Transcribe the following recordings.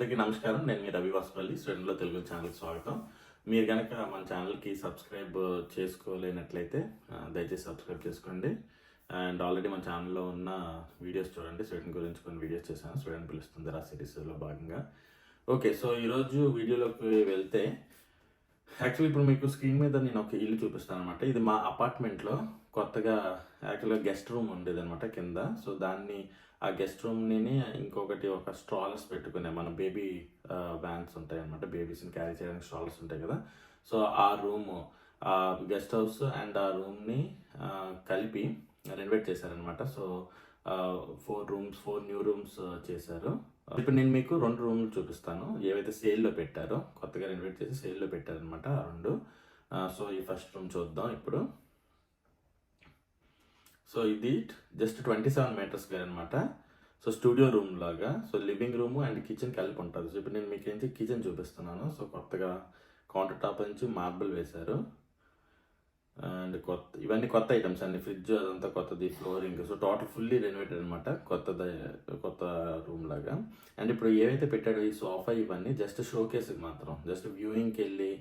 అందరికీ నమస్కారం. నేను మీ రవి వాసుపల్లి స్టూడెంట్లో తెలుగు ఛానల్కి స్వాగతం. మీరు కనుక మన ఛానల్కి సబ్స్క్రైబ్ చేసుకోలేనట్లయితే దయచేసి సబ్స్క్రైబ్ చేసుకోండి. అండ్ ఆల్రెడీ మన ఛానల్లో ఉన్న వీడియోస్ చూడండి. స్టూడెంట్ గురించి కొన్ని వీడియోస్ చేశాను. స్టూడెంట్ పిలుస్తుంది ఆ సిరీస్లో భాగంగా. ఓకే సో ఈరోజు వీడియోలోకి వెళ్తే యాక్చువల్లీ ఇప్పుడు మీకు స్క్రీన్ మీద నేను ఒక ఇల్లు చూపిస్తాను అనమాట ఇది మా అపార్ట్మెంట్లో కొత్తగా యాక్చువల్గా గెస్ట్ రూమ్ ఉండేదనమాట కింద. సో దాన్ని ఆ గెస్ట్ రూమ్ని ఇంకొకటి ఒక స్ట్రాలర్స్ పెట్టుకునే మన బేబీ వ్యాన్స్ ఉంటాయి అనమాట బేబీస్ని క్యారీ చేయడానికి స్ట్రాలర్స్ ఉంటాయి కదా. సో ఆ రూమ్ ఆ గెస్ట్ హౌస్ అండ్ ఆ రూమ్ని కలిపి రెనోవేట్ చేశారనమాట so four rooms four new rooms చేశారు. ఇప్పుడు నేను మీకు రెండు రూమ్లు చూపిస్తాను. ఏవైతే సేల్లో పెట్టారో కొత్తగా రెనోవేట్ చేసి సేల్లో పెట్టారనమాట ఆ రెండు. సో ఈ ఫస్ట్ రూమ్ చూద్దాం ఇప్పుడు. సో ఇది జస్ట్ ట్వంటీ సెవెన్ మీటర్స్ అనమాట సో స్టూడియో రూమ్ లాగా. So living room and kitchen కలిపి ఉంటుంది. సో ఇప్పుడు నేను మీకు ఏంటి కిచెన్ చూపిస్తున్నాను. సో కొత్తగా కౌంటర్ టాప్ నుంచి మార్బుల్ వేశారు. అండ్ కొత్త ఇవన్నీ కొత్త ఐటమ్స్ అండి. ఫ్రిడ్జ్ అదంతా కొత్తది flooring so total fully renovated అనమాట కొత్తది కొత్త రూమ్ లాగా. అండ్ ఇప్పుడు ఏవైతే పెట్టాడో ఈ సోఫా ఇవన్నీ జస్ట్ షోకేస్కి మాత్రం. జస్ట్ వ్యూయింగ్కి వెళ్ళి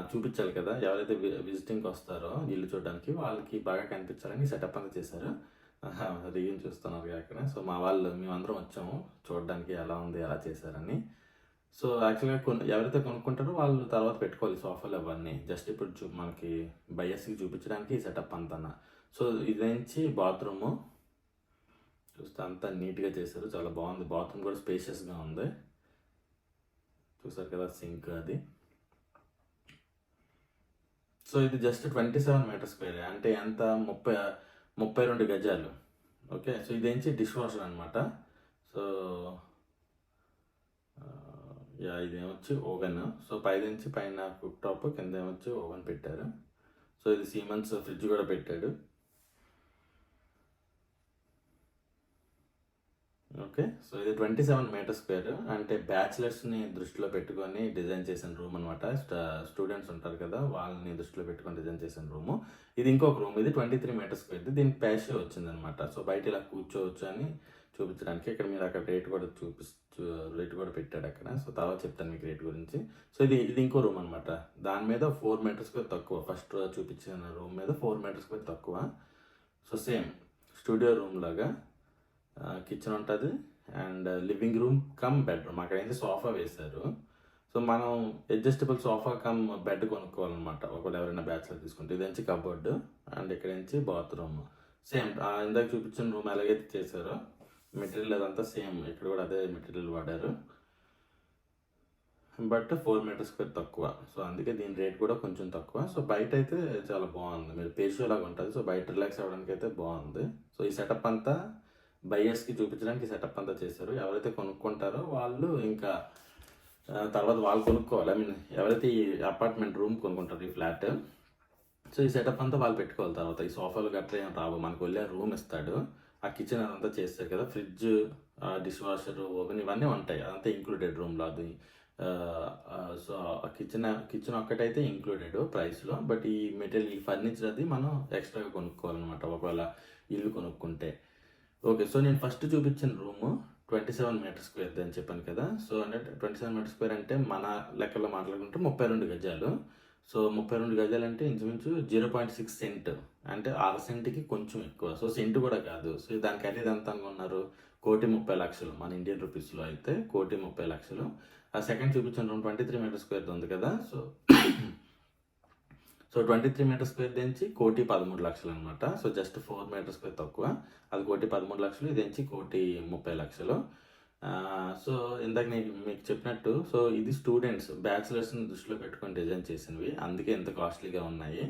చూపించాలి కదా. ఎవరైతే విజిటింగ్కి వస్తారో ఇల్లు చూడడానికి వాళ్ళకి బాగా కనిపించాలని సెటప్ అంతా చేశారు. రివ్యూ చూస్తున్నారు అక్కడ? సో మా వాళ్ళు మేమందరం వచ్చాము. చూడడానికి ఎలా ఉంది ఎలా చేశారని. సో యాక్చువల్గా కొన్ని ఎవరైతే కొనుక్కుంటారో వాళ్ళు తర్వాత పెట్టుకోవాలి సోఫాలు అవన్నీ. జస్ట్ ఇప్పుడు చూ మనకి బయస్కి చూపించడానికి సెటప్ అంతా సో ఇది నుంచి బాత్రూము చూస్తే అంతా నీట్గా చేశారు. చాలా బాగుంది. బాత్రూమ్ కూడా స్పేషియస్గా ఉంది. చూసారు కదా సింక్ అది. సో ఇది just twenty seven meter square. అంటే ఎంత? ముప్పై ముప్పై రెండు గజాలు. ఓకే సో ఇదేంచి డిష్ వాషర్ అనమాట సో యా ఇదేమొచ్చి ఓవెన్. సో పైదించి పైన కుక్ టాప్ కింద ఏమొచ్చి ఓవెన్ పెట్టారు. సో ఇది సీమన్స్ ఫ్రిడ్జ్ కూడా పెట్టాడు. ఓకే. సో ఇది ట్వంటీ సెవెన్ మీటర్ స్క్వేర్. అంటే బ్యాచిలర్స్ని దృష్టిలో పెట్టుకొని డిజైన్ చేసిన రూమ్ అనమాట స్టూడెంట్స్ ఉంటారు కదా వాళ్ళని దృష్టిలో పెట్టుకొని డిజైన్ చేసిన రూము. ఇది ఇంకొక రూమ్. ఇది ట్వంటీ త్రీ మీటర్ స్క్వేర్. దీనికి ప్యాషే వచ్చిందనమాట సో బయట ఇలా కూర్చోవచ్చు అని చూపించడానికి ఇక్కడ మీరు అక్కడ రేట్ కూడా చూపిస్తూ రేట్ కూడా పెట్టాడు అక్కడ. సో తర్వాత చెప్తాను మీకు రేట్ గురించి. సో ఇది ఇది ఇంకో రూమ్ అనమాట దాని మీద ఫోర్ మీటర్స్ కూడా తక్కువ. ఫస్ట్ చూపించిన రూమ్ మీద ఫోర్ మీటర్స్ కూడా తక్కువ. So same. స్టూడియో రూమ్ లాగా. కిచెన్ ఉంటుంది and living room cum bedroom అక్కడ సోఫా వేశారు. సో మనం అడ్జస్టబుల్ సోఫా కమ్ బెడ్ కొనుక్కోవాలన్నమాట. ఒకవేళ ఎవరైనా బ్యాచ్లర్ తీసుకుంటే. ఇది నుంచి కబోర్డ్ అండ్ ఇక్కడ నుంచి బాత్రూమ్ సేమ్ ఇందాక చూపించిన రూమ్ ఎలాగైతే చేశారో మెటీరియల్ అదంతా సేమ్ ఇక్కడ కూడా అదే మెటీరియల్ వాడారు. బట్ ఫోర్ మీటర్ స్క్వేర్ తక్కువ. సో అందుకే దీని రేట్ కూడా కొంచెం తక్కువ. సో బయట అయితే చాలా బాగుంది. మీరు పేషో లాగా ఉంటుంది. సో బయట రిలాక్స్ అవ్వడానికి అయితే బాగుంది. సో ఈ సెటప్ అంతా బయ్యర్స్కి చూపించడానికి సెటప్ అంతా చేశారు. ఎవరైతే కొనుక్కుంటారో వాళ్ళు ఇంకా తర్వాత వాళ్ళు కొనుక్కోవాలి. ఐ మీన్ ఎవరైతే ఈ అపార్ట్మెంట్ రూమ్ కొనుక్కుంటారు ఈ ఫ్లాట్ సో ఈ సెటప్ అంతా వాళ్ళు పెట్టుకోవాలి తర్వాత. ఈ సోఫాలు గట్రా ఏం రావు. మనకు వెళ్ళే రూమ్ ఇస్తాడు. ఆ కిచెన్ అదంతా చేస్తారు కదా. ఫ్రిడ్జ్ డిష్ వాషర్ ఓవెన్ ఇవన్నీ ఉంటాయి. అదంతా ఇంక్లూడెడ్ రూమ్లో అది. సో ఆ కిచెన్ కిచెన్ ఒక్కటైతే ఇంక్లూడెడ్ ప్రైస్లో బట్ ఈ మెటీరియల్ ఈ ఫర్నిచర్ అది మనం ఎక్స్ట్రాగా కొనుక్కోవాలన్నమాట. ఒకవేళ ఇల్లు కొనుక్కుంటే. ఓకే సో నేను ఫస్ట్ చూపించిన room twenty seven metre square అని చెప్పాను కదా. సో అంటే ట్వంటీ సెవెన్ మీటర్ స్క్వేర్ అంటే మన లెక్కలో మాట్లాడుకుంటే ముప్పై రెండు గజాలు. సో ముప్పై రెండు గజాలు అంటే ఇంచుమించు జీరో పాయింట్ సిక్స్ సెంట్. అంటే అర సెంట్కి కొంచెం ఎక్కువ. సో సెంట్ కూడా కాదు. సో దాని ఖరీదు ఎంత అనుకున్నారు కోటి ముప్పై లక్షలు. మన ఇండియన్ రూపీస్లో అయితే కోటి ముప్పై లక్షలు. ఆ సెకండ్ చూపించిన room twenty three metre square ఉంది కదా. So so twenty three metre square దించి కోటి పదమూడు లక్షలు అనమాట so just four metre square తక్కువ. అది కోటి పదమూడు లక్షలు ఇది కోటి ముప్పై లక్షలు. సో ఇందాక నేను మీకు చెప్పినట్టు సో ఇది స్టూడెంట్స్ బ్యాచిలర్స్ని దృష్టిలో పెట్టుకొని డిజైన్ చేసినవి. అందుకే ఎంత కాస్ట్లీగా ఉన్నాయి.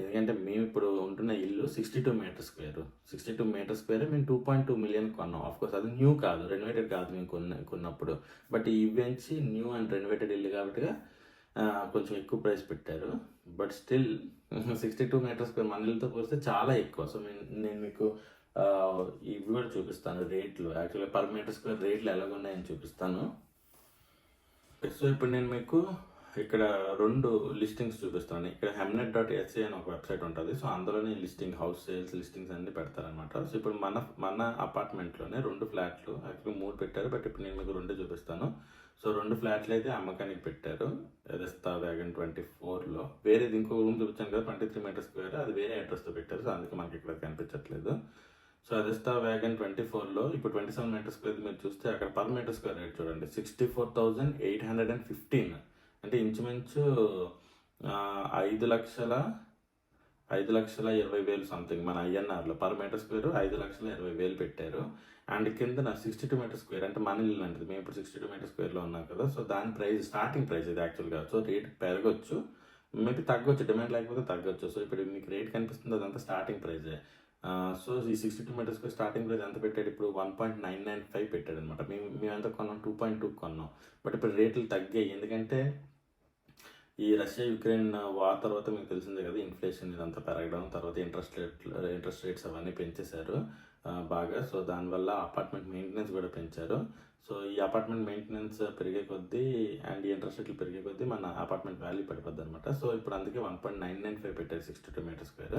ఎందుకంటే మేము ఇప్పుడు ఉంటున్న ఇల్లు sixty two metre square sixty two metre square మేము టూ పాయింట్ టూ మిలియన్ కొన్నాం. ఆఫ్ కోర్స్ అది న్యూ కాదు రెనోవేటెడ్ కాదు మేము కొన్న కొన్నప్పుడు. బట్ ఇవెంచి న్యూ అండ్ రెనోవేటెడ్ ఇల్లు కాబట్టి కొంచెం ఎక్కువ ప్రైస్ పెట్టారు. But still sixty two metre square మందిలతో పోలిస్తే చాలా ఎక్కువ. సో నేను నేను మీకు ఇవి కూడా చూపిస్తాను రేట్లు. యాక్చువల్గా పర్ మీటర్ స్క్వేర్ రేట్లు ఎలాగున్నాయని చూపిస్తాను. సో ఇప్పుడు నేను మీకు ఇక్కడ రెండు లిస్టింగ్స్ చూపిస్తాను. ఇక్కడ హెమ్నెట్ డాట్ ఎస్ఏ అని ఒక వెబ్సైట్ ఉంటుంది. సో అందులోనే లిస్టింగ్ హౌస్ సేల్స్ లిస్టింగ్స్ అన్ని పెడతారనమాట సో ఇప్పుడు మన మన అపార్ట్మెంట్లోనే రెండు ఫ్లాట్లు యాక్చువల్గా మూడు పెట్టారు. బట్ ఇప్పుడు నేను మీకు రెండు చూపిస్తాను. సో రెండు ఫ్లాట్లు అయితే అమ్మకానికి పెట్టారు. రెస్తా వ్యాగన్ ట్వంటీ ఫోర్లో. వేరేది ఇంకో రూమ్ చూపించాను కదా ట్వంటీ త్రీ మీటర్ స్క్వేర్. అది వేరే అడ్రస్తో పెట్టారు. సో అందుకే మనకి ఇక్కడ కనిపించట్లేదు. సో అదిస్తా వ్యాగన్ ట్వంటీ ఫోర్లో. ఇప్పుడు ట్వంటీ సెవెన్ మీటర్ స్క్వేర్ మీరు చూస్తే అక్కడ పర్ మీటర్ స్క్వేర్ రేట్ చూడండి. Sixty four thousand eight hundred and fifteen. అంటే ఇంచుమించు ఐదు లక్షల ఐదు లక్షల ఇరవై వేలు సంథింగ్ మన ఐఎన్ఆర్లో పర్ మీటర్ స్క్వేర్ ఐదు లక్షల ఇరవై వేలు పెట్టారు. అండ్ కింద సిక్స్టీ టూ మీటర్ స్క్వేర్ అంటే మన ఇల్లు లాంటిది. మేము ఇప్పుడు సిక్స్టీ టూ మీటర్ స్క్వేర్లో ఉన్నాం కదా. సో దాని ప్రైస్ స్టార్టింగ్ ప్రైస్ ఇది యాక్చువల్గా సో రేట్ పెరగచ్చు. మేబీ తగ్గొచ్చు. డిమాండ్ లేకపోతే తగ్గొచ్చు. సో ఇప్పుడు మీకు రేట్ కనిపిస్తుంది అదంతా స్టార్టింగ్ ప్రైజే సో ఈ సిక్స్టీ టూ మీటర్స్కి స్టార్టింగ్ ప్రైస్ ఎంత పెట్టాడు? ఇప్పుడు one point nine nine five పెట్టాడు అనమాట మేము మేము ఎంత కొన్నాం టూ పాయింట్ టూ కొన్నాం. బట్ ఇప్పుడు రేట్లు తగ్గాయి. ఎందుకంటే ఈ రష్యా యుక్రెయిన్ వార్ తర్వాత మీకు తెలిసిందే కదా ఇన్ఫ్లేషన్ ఇదంతా పెరగడం తర్వాత ఇంట్రెస్ట్ రేట్ ఇంట్రెస్ట్ రేట్స్ అవన్నీ పెంచేశారు బాగా. సో దానివల్ల అపార్ట్మెంట్ మెయింటెనెన్స్ కూడా పెంచారు. సో ఈ అపార్ట్మెంట్ మెయింటెనెన్స్ పెరిగే కొద్దీ అండ్ ఈ ఇంట్రెస్ట్ రేట్లు పెరిగే కొద్దీ మన అపార్ట్మెంట్ వాల్యూ పడిపోద్ది అనమాట సో ఇప్పుడు అందుకే one point nine nine five పెట్టారు sixty two metre square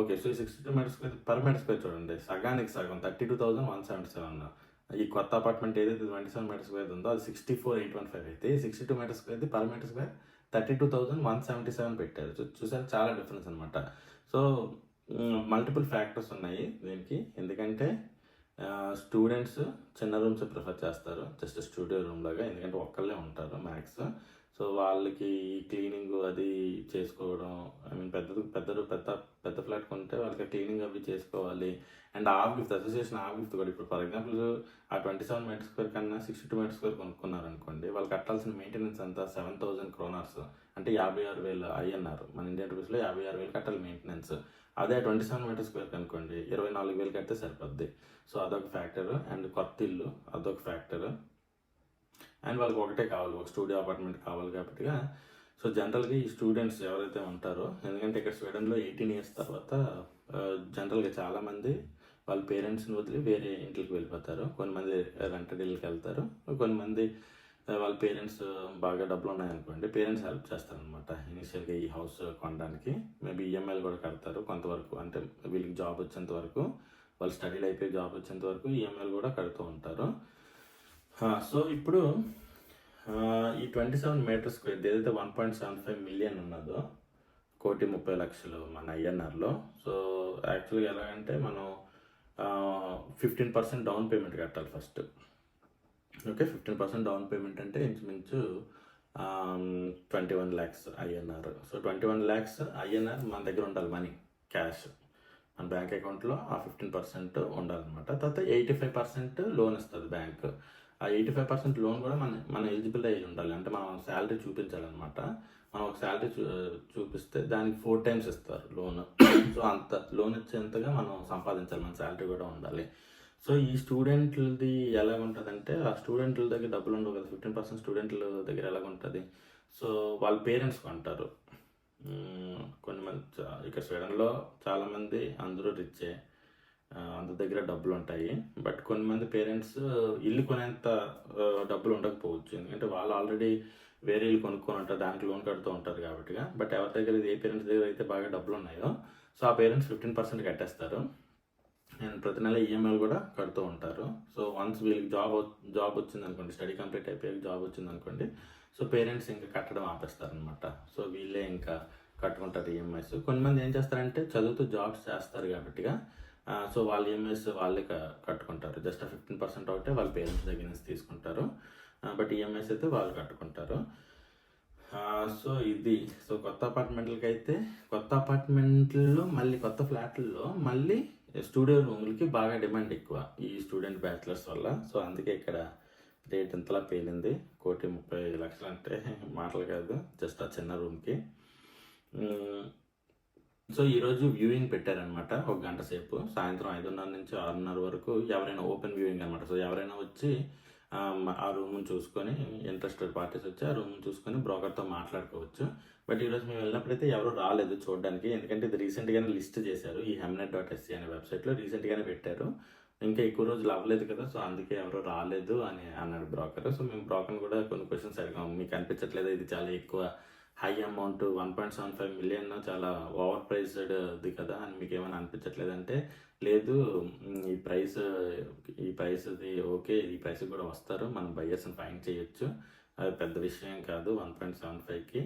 okay so ఈ sixty two metre square per metre square చూడండి. సగానికి సగం thirty two thousand one seventy seven ఈ కొత్త అపార్ట్మెంట్ ఏదైతే ట్వంటీ సెవెన్ మీటర్ స్క్వేర్ ఉందో అది sixty four eight one five అయితే sixty two metre square per metre square thirty two thousand one seventy seven పెట్టారు. చూసారు? చాలా డిఫరెన్స్ అనమాట సో మల్టిపుల్ ఫ్యాక్టర్స్ ఉన్నాయి దీనికి. ఎందుకంటే స్టూడెంట్స్ చిన్న రూమ్స్ ప్రిఫర్ చేస్తారు. జస్ట్ స్టూడియో రూమ్ లాగా. ఎందుకంటే ఒక్కళ్ళే ఉంటారు మ్యాథ్స్ సో వాళ్ళకి క్లీనింగ్ అది చేసుకోవడం ఐ మీన్ పెద్ద పెద్ద పెద్ద పెద్ద ఫ్లాట్ కొంటే వాళ్ళకి క్లీనింగ్ అవి చేసుకోవాలి. And of gift association of gift కూడా ఇప్పుడు ఫర్ ఎగ్జాంపుల్ ఆ ట్వంటీ సెవెన్ మీటర్ స్క్వేర్ కన్నా సిక్స్టీ టూ మీటర్ స్క్వేర్ కొనుక్కున్నారు అనుకోండి వాళ్ళు కట్టాల్సిన మెయింటెనెన్స్ అంతా సెవెన్ థౌసండ్ క్రోనర్స్ అంటే యాభై ఆరు వేలు అయ్యన్నారు మన ఇండియన్ రూపీస్లో యాభై ఆరు వేలు కట్టాలి మెయింటెనెన్స్. అదే ట్వంటీ సెవెన్ మీటర్ స్క్వేర్ అనుకోండి ఇరవై నాలుగు వేలు కడితే సరిపోద్ది. సో అదొక ఫ్యాక్టర్. అండ్ కొత్త ఇల్లు అదొక ఫ్యాక్టర్. అండ్ వాళ్ళకి ఒకటే కావాలి ఒక స్టూడియో అపార్ట్మెంట్ కావాలి కాబట్టి సో జనరల్గా ఈ స్టూడెంట్స్ ఎవరైతే ఉంటారో ఎందుకంటే ఇక్కడ స్వీడన్లో ఎయిటీన్ ఇయర్స్ తర్వాత జనరల్గా చాలామంది వాళ్ళ పేరెంట్స్ని వదిలి వేరే ఇంటికి వెళ్ళిపోతారు. కొంతమంది రెంటెడ్ ఇళ్ళకి వెళ్తారు. కొంతమంది వాళ్ళ పేరెంట్స్ బాగా డబ్బులు ఉన్నాయనుకోండి పేరెంట్స్ హెల్ప్ చేస్తారనమాట ఇనిషియల్గా ఈ హౌస్ కొనడానికి. మేబీ ఈఎంఐలు కూడా కడతారు కొంతవరకు. అంటే వీళ్ళకి జాబ్ వచ్చేంత వరకు వాళ్ళు స్టడీలు అయిపోయి జాబ్ వచ్చేంత వరకు ఈఎంఐలు కూడా కడుతూ ఉంటారు. సో ఇప్పుడు ఈ ట్వంటీ సెవెన్ మీటర్ స్క్వేర్ ఏదైతే one point seven five million ఉన్నదో కోటి ముప్పై లక్షలు మన ఐఎన్ఆర్లో సో యాక్చువల్గా ఎలాగంటే మనం ఫిఫ్టీన్ పర్సెంట్ డౌన్ పేమెంట్ కట్టాలి first okay fifteen percent down payment అంటే ఇంచుమించు twenty one lakhs INR so twenty one lakhs INR మన దగ్గర ఉండాలి మనీ క్యాష్ మన బ్యాంక్ అకౌంట్లో ఆ ఫిఫ్టీన్ పర్సెంట్ ఉండాలన్నమాట. తర్వాత ఎయిటీ ఫైవ్ పర్సెంట్ లోన్ ఇస్తుంది బ్యాంక్ ఆ ఎయిటీ ఫైవ్ పర్సెంట్ లోన్ కూడా మన మన ఎలిజిబుల్ అయ్యి ఉండాలి. అంటే మనం శాలరీ చూపించాలన్నమాట. మనం ఒక శాలరీ చూ చూపిస్తే దానికి ఫోర్ టైమ్స్ ఇస్తారు లోన్. సో అంత లోన్ ఇచ్చేంతగా మనం సంపాదించాలి. మన శాలరీ కూడా ఉండాలి. సో ఈ స్టూడెంట్లది ఎలా ఉంటుందంటే ఆ స్టూడెంట్ల దగ్గర డబ్బులు ఉండవు కదా. ఫిఫ్టీన్ పర్సెంట్ స్టూడెంట్ల దగ్గర ఎలా ఉంటుంది? సో వాళ్ళ పేరెంట్స్ కొంటారు. కొన్ని మంది ఇక్కడ స్వీడన్లో చాలామంది అందరూ రిచ్చే అందరి దగ్గర డబ్బులు ఉంటాయి బట్ కొంతమంది పేరెంట్స్ ఇల్లు కొనేంత డబ్బులు ఉండకపోవచ్చు ఎందుకంటే వాళ్ళు ఆల్రెడీ వేరే ఇల్లు కొనుక్కొని ఉంటారు దానికి లోన్ కడుతూ ఉంటారు కాబట్టి బట్ ఎవరి దగ్గర ఏ పేరెంట్స్ దగ్గర అయితే బాగా డబ్బులు ఉన్నాయో సో ఆ పేరెంట్స్ ఫిఫ్టీన్ పర్సెంట్ కట్టేస్తారు. అండ్ ప్రతి నెల ఈఎంఐలు కూడా కడుతూ ఉంటారు. సో వన్స్ వీళ్ళకి జాబ్ జాబ్ వచ్చింది అనుకోండి స్టడీ కంప్లీట్ అయిపోయాక జాబ్ వచ్చింది అనుకోండి సో పేరెంట్స్ ఇంకా కట్టడం ఆపేస్తారనమాట సో వీళ్ళే ఇంకా కట్టుకుంటారు ఈఎంఐస్. కొంతమంది ఏం చేస్తారంటే చదువుతూ జాబ్స్ చేస్తారు కాబట్టిగా సో వాళ్ళ ఈఎంఐస్ వాళ్ళే కట్టుకుంటారు. జస్ట్ ఫిఫ్టీన్ పర్సెంట్ ఒకటే వాళ్ళ పేరెంట్స్ దగ్గర నుంచి తీసుకుంటారు. బట్ ఈఎంఐస్ అయితే వాళ్ళు కట్టుకుంటారు. సో ఇది. సో కొత్త అపార్ట్మెంట్లకి అయితే కొత్త అపార్ట్మెంట్లో మళ్ళీ కొత్త ఫ్లాట్లలో మళ్ళీ స్టూడియో రూములకి బాగా డిమాండ్ ఎక్కువ ఈ స్టూడెంట్ బ్యాచిలర్స్ వల్ల. సో అందుకే ఇక్కడ రేట్ ఇంతలా పేలింది. కోటి ముప్పై లక్షలు అంటే మాటలు కాదు జస్ట్ ఆ చిన్న రూమ్కి. సో ఈరోజు వ్యూయింగ్ పెట్టారనమాట ఒక గంట సేపు. సాయంత్రం ఐదున్నర నుంచి ఆరున్నర వరకు ఎవరైనా ఓపెన్ వ్యూయింగ్ అనమాట సో ఎవరైనా వచ్చి ఆ, మ- రూమ్ని చూసుకొని ఇంట్రెస్టెడ్ పార్టీస్ వచ్చి ఆ రూమ్ని చూసుకొని బ్రోకర్తో మాట్లాడుకోవచ్చు. బట్ ఈరోజు మేము వెళ్ళినప్పుడైతే ఎవరు రాలేదు చూడడానికి. ఎందుకంటే ఇది రీసెంట్గానే లిస్ట్ చేశారు. ఈ హెమ్నెట్ డాట్ ఎస్సీ అనే వెబ్సైట్లో రీసెంట్గానే పెట్టారు. ఇంకా ఎక్కువ రోజులు అవ్వలేదు కదా సో అందుకే ఎవరు రాలేదు అని అన్నాడు బ్రోకర్ సో మేము బ్రోకర్ని కూడా కొన్ని క్వశ్చన్స్ అడిగాము. మీకు అనిపించట్లేదు? ఇది చాలా ఎక్కువ high amount one point seven five million చాలా ఓవర్ ప్రైస్డ్ కదా అని మీకు ఏమైనా అనిపించట్లేదంటే లేదు ఈ ప్రైస్ ఈ ప్రైస్ ఓకే ఈ ప్రైస్ కూడా వస్తారు మనం బయ్యర్స్ని ఫైన్ చేయొచ్చు. అది పెద్ద విషయం కాదు వన్ పాయింట్ సెవెన్ ఫైవ్కి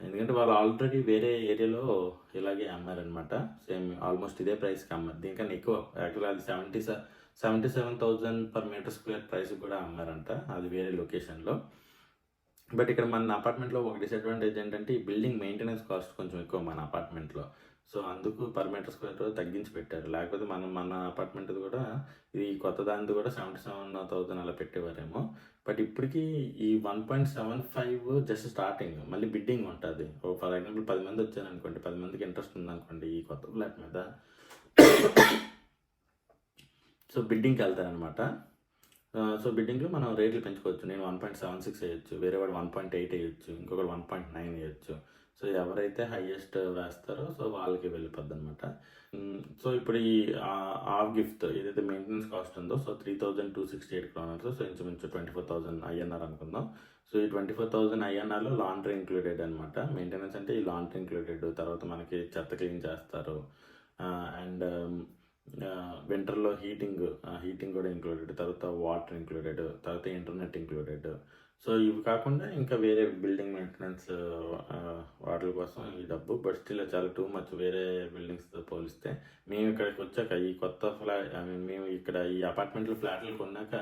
ఎందుకంటే వాళ్ళు ఆల్రెడీ వేరే ఏరియాలో ఇలాగే అమ్మారనమాట సేమ్ ఆల్మోస్ట్ ఇదే ప్రైస్కి అమ్మారు. దీనికన్నా ఎక్కువ. యాక్చువల్గా అది seventy seventy seven thousand per meter square price కూడా అమ్మారంట. అది వేరే లొకేషన్లో. బట్ ఇక్కడ మన అపార్ట్మెంట్లో ఒక డిసడ్వాంటేజ్ ఏంటంటే ఈ బిల్డింగ్ మెయింటెనెన్స్ కాస్ట్ కొంచెం ఎక్కువ మన అపార్ట్మెంట్లో. సో అందుకు పర్ మీటర్ స్క్వేర్ తగ్గించి పెట్టారు. లేకపోతే మనం మన అపార్ట్మెంట్ కూడా ఇది కొత్త దానిది కూడా సెవెంటీ సెవెన్ థౌసండ్ అలా పెట్టేవారేమో. బట్ ఇప్పటికీ ఈ one point seven five just starting మళ్ళీ బిడ్డింగ్ ఉంటుంది. ఓ ఫర్ ఎగ్జాంపుల్ పది మంది వచ్చారనుకోండి పది మందికి ఇంట్రెస్ట్ ఉందనుకోండి ఈ కొత్త ఫ్లాట్ మీద. సో బిడ్డింగ్కి వెళ్తారనమాట సో బిడ్డింగ్లో మనం రేట్లు పెంచుకోవచ్చు. నేను వన్ పాయింట్ సెవెన్ సిక్స్ వేయచ్చు వేరే వాడు వన్ పాయింట్ ఎయిట్ వేయచ్చు ఇంకొకటి వన్ పాయింట్ నైన్ వేయచ్చు. సో ఎవరైతే హైయెస్ట్ వేస్తారో సో వాళ్ళకి వెళ్ళిపోద్ది అనమాట సో ఇప్పుడు ఈ ఆఫ్ గిఫ్ట్ ఏదైతే మెయింటెనెన్స్ కాస్ట్ ఉందో so three thousand two sixty eight kroners so ఇంచుమించు ట్వంటీ ఫోర్ థౌసండ్ ఐఎన్ఆర్ అనుకుందాం. సో ఈ ట్వంటీ ఫోర్ థౌసండ్ ఐఎన్ఆర్లో లాండ్రీ ఇంక్లూడెడ్ అనమాట మెయింటెనెన్స్ అంటే ఈ లాండ్రీ ఇంక్లూడెడ్ తర్వాత మనకి చెత్త క్లీన్ చేస్తారు. అండ్ వింటర్లో హీటింగ్ హీటింగ్ కూడా ఇంక్లూడెడ్ తర్వాత వాటర్ ఇంక్లూడెడ్ తర్వాత ఇంటర్నెట్ ఇంక్లూడెడ్ సో ఇవి కాకుండా ఇంకా వేరే బిల్డింగ్ మెయింటెనెన్స్ వాటి కోసం ఈ డబ్బు. బట్ స్టిల్ చాలా టూ మచ్ వేరే బిల్డింగ్స్తో పోలిస్తే మేము ఇక్కడికి వచ్చాక ఈ కొత్త ఫ్లాట్ ఐ మీన్ మేము ఇక్కడ ఈ అపార్ట్మెంట్లు ఫ్లాట్లు కొన్నాక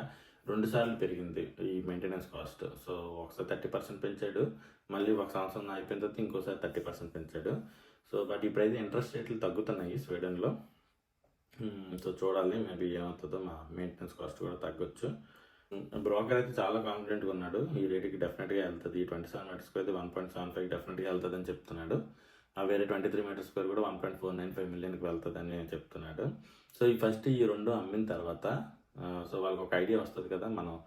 రెండు సార్లు పెరిగింది ఈ మెయింటెనెన్స్ కాస్ట్ సో ఒకసారి థర్టీ పర్సెంట్ పెంచాడు మళ్ళీ ఒక సంవత్సరం అయిపోయిన తర్వాత ఇంకోసారి థర్టీ పర్సెంట్ పెంచాడు. సో బట్ ఇప్పుడైతే ఇంట్రెస్ట్ రేట్లు తగ్గుతున్నాయి స్వీడన్లో. Hmm. సో చూడాలి. మేబీ ఏమవుతుందో మా మెయింటెనెన్స్ కాస్ట్ కూడా తగ్గొచ్చు. బ్రోకర్ అయితే చాలా కాన్ఫిడెంట్గా ఉన్నాడు. ఈ రేటుకి డెఫినెట్గా వెళ్తుంది. ట్వంటీ సెవెన్ మీటర్స్కి అయితే వన్ పాయింట్ సెవెన్ ఫైవ్ డెఫినెట్గా వెళ్తుంది అని చెప్తున్నాడు. ఆ వేరే ట్వంటీ త్రీ మీటర్స్ స్క్వేర్ కూడా one point four nine five మిలియన్కి వెళ్తుంది అని చెప్తున్నాడు. సో ఈ ఫస్ట్ ఈ రెండు అమ్మిన తర్వాత సో వాళ్ళకి ఒక ఐడియా వస్తుంది కదా మనం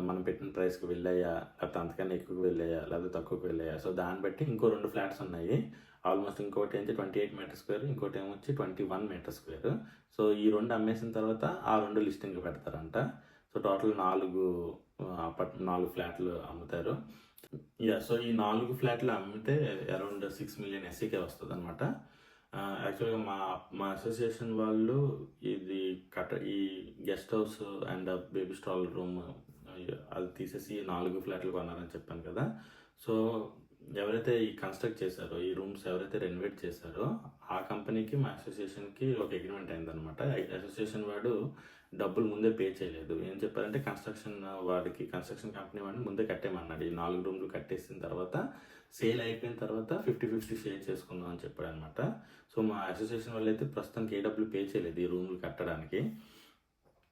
మనం పెట్టిన ప్రైస్కి వెళ్ళాయా? లేకపోతే అంతకన్నా ఎక్కువకి వెళ్ళాయా? లేకపోతే తక్కువకి వెళ్ళాయా? సో దాన్ని బట్టి ఇంకో రెండు ఫ్లాట్స్ ఉన్నాయి. ఆల్మోస్ట్ ఇంకోటి ఏంటి ట్వంటీ ఎయిట్ మీటర్ స్క్వేర్ ఇంకోటి ఏమొచ్చి వచ్చి twenty one meter square. So ఈ రెండు అమ్మేసిన తర్వాత ఆ రెండు లిస్టింగ్ పెడతారంట. సో టోటల్ నాలుగు అపార్ట్ నాలుగు ఫ్లాట్లు అమ్ముతారు. యా సో ఈ నాలుగు ఫ్లాట్లు అమ్మితే అరౌండ్ సిక్స్ మిలియన్ ఎస్సీకే వస్తుంది అనమాట యాక్చువల్గా మా మా అసోసియేషన్ వాళ్ళు ఇది కట ఈ guest house and baby stall room అది తీసేసి నాలుగు ఫ్లాట్లు కొన్నారని చెప్పాను కదా. సో ఎవరైతే ఈ కన్స్ట్రక్ట్ చేశారో ఈ రూమ్స్ ఎవరైతే రెనోవేట్ చేశారో ఆ కంపెనీకి మా అసోసియేషన్కి ఒక అగ్రిమెంట్ అయిందనమాట అసోసియేషన్ వాడు డబ్బులు ముందే పే చేయలేదు. ఏం చెప్పారంటే కన్స్ట్రక్షన్ వాడికి కన్స్ట్రక్షన్ కంపెనీ వాడిని ముందే కట్టేయమన్నాడు. ఈ నాలుగు రూమ్లు కట్టేసిన తర్వాత సేల్ అయిపోయిన తర్వాత ఫిఫ్టీ ఫిఫ్టీ షేర్ చేసుకుందాం అని చెప్పాడు అనమాట సో మా అసోసియేషన్ వాళ్ళు అయితే ప్రస్తుతానికి ఏ డబ్బులు పే చేయలేదు ఈ రూమ్లు కట్టడానికి.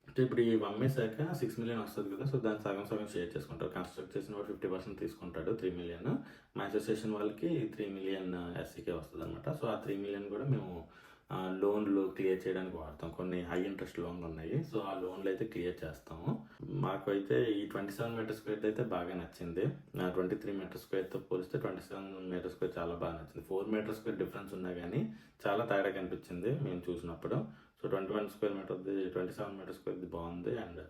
అంటే ఇప్పుడు ఈ అమ్మేశాక సిక్స్ మిలియన్ వస్తుంది కదా సో దాన్ని సగం సగం షేర్ చేసుకుంటారు. కన్స్ట్రక్ట్ చేసిన వాడు ఫిఫ్టీ పర్సెంట్ తీసుకుంటాడు త్రీ మిలియన్ మా అసోసియేషన్ వాళ్ళకి త్రీ మిలియన్ ఎస్సీకే వస్తుంది అనమాట సో ఆ త్రీ మిలియన్ కూడా మేము లోన్లు క్లియర్ చేయడానికి వాడతాం. కొన్ని హై ఇంట్రెస్ట్ లోన్లు ఉన్నాయి. సో ఆ లోన్లు అయితే క్లియర్ చేస్తాము. మాకు అయితే ఈ ట్వంటీ సెవెన్ మీటర్ స్క్వేర్ అయితే బాగా నచ్చింది. ట్వంటీ త్రీ మీటర్ స్క్వేర్తో పోలిస్తే ట్వంటీ సెవెన్ మీటర్ స్క్వేర్ చాలా బాగా నచ్చింది. ఫోర్ మీటర్ స్క్వేర్ డిఫరెన్స్ ఉన్నా కానీ చాలా తేడా కనిపించింది మేము చూసినప్పుడు. సో ట్వంటీ వన్ స్క్వేర్ మీటర్ది ట్వంటీ సెవెన్ మీటర్ స్క్వేర్ది బాగుంది. అండ్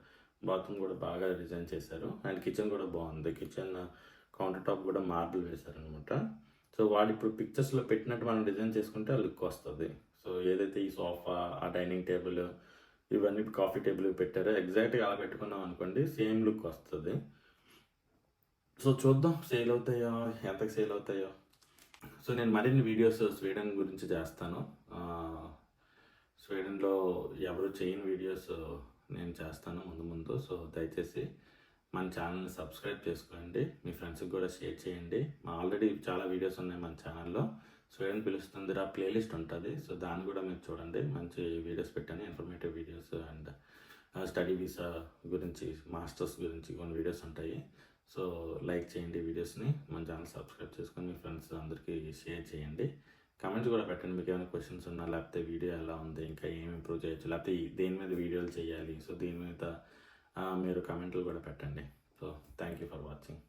బాత్రూమ్ కూడా బాగా డిజైన్ చేశారు. అండ్ కిచెన్ కూడా బాగుంది. కిచెన్ కౌంటర్ టాప్ కూడా మార్బుల్ వేశారనమాట సో వాళ్ళు ఇప్పుడు పిక్చర్స్లో పెట్టినట్టు మనం డిజైన్ చేసుకుంటే ఆ లుక్ వస్తుంది. సో ఏదైతే ఈ సోఫా ఆ డైనింగ్ టేబుల్ ఇవన్నీ కాఫీ టేబుల్ పెట్టారో ఎగ్జాక్ట్గా అలా పెట్టుకున్నాం అనుకోండి సేమ్ లుక్ వస్తుంది. సో చూద్దాం. సేల్ అవుతాయో? ఎంతకు సేల్ అవుతాయో? సో నేను మరిన్ని వీడియోస్ స్వీడన్ గురించి చేస్తాను. స్వీడన్లో ఎవరు చేయని వీడియోస్ నేను చేస్తాను ముందు ముందు. సో దయచేసి మన ఛానల్ని సబ్స్క్రైబ్ చేసుకోండి. మీ ఫ్రెండ్స్కి కూడా షేర్ చేయండి. మా ఆల్రెడీ చాలా వీడియోస్ ఉన్నాయి మన ఛానల్లో. స్వీడన్ పిలుస్తుంది ఆ ప్లేలిస్ట్ ఉంటుంది. సో దాన్ని కూడా మీరు చూడండి. మంచి వీడియోస్ పెట్టాను informative videos and study visa గురించి మాస్టర్స్ గురించి కొన్ని వీడియోస్ ఉంటాయి. సో లైక్ చేయండి వీడియోస్ని. మన ఛానల్ సబ్స్క్రైబ్ చేసుకొని మీ ఫ్రెండ్స్ అందరికీ షేర్ చేయండి. కమెంట్స్ కూడా పెట్టండి. మీకు ఏమైనా క్వశ్చన్స్ ఉన్నా లేకపోతే వీడియో ఎలా ఉంది ఇంకా ఏం ఇంప్రూవ్ చేయొచ్చు లేకపోతే దేని మీద వీడియోలు చేయాలి సో దీని మీద మీరు కమెంట్లు కూడా పెట్టండి. So thank you for watching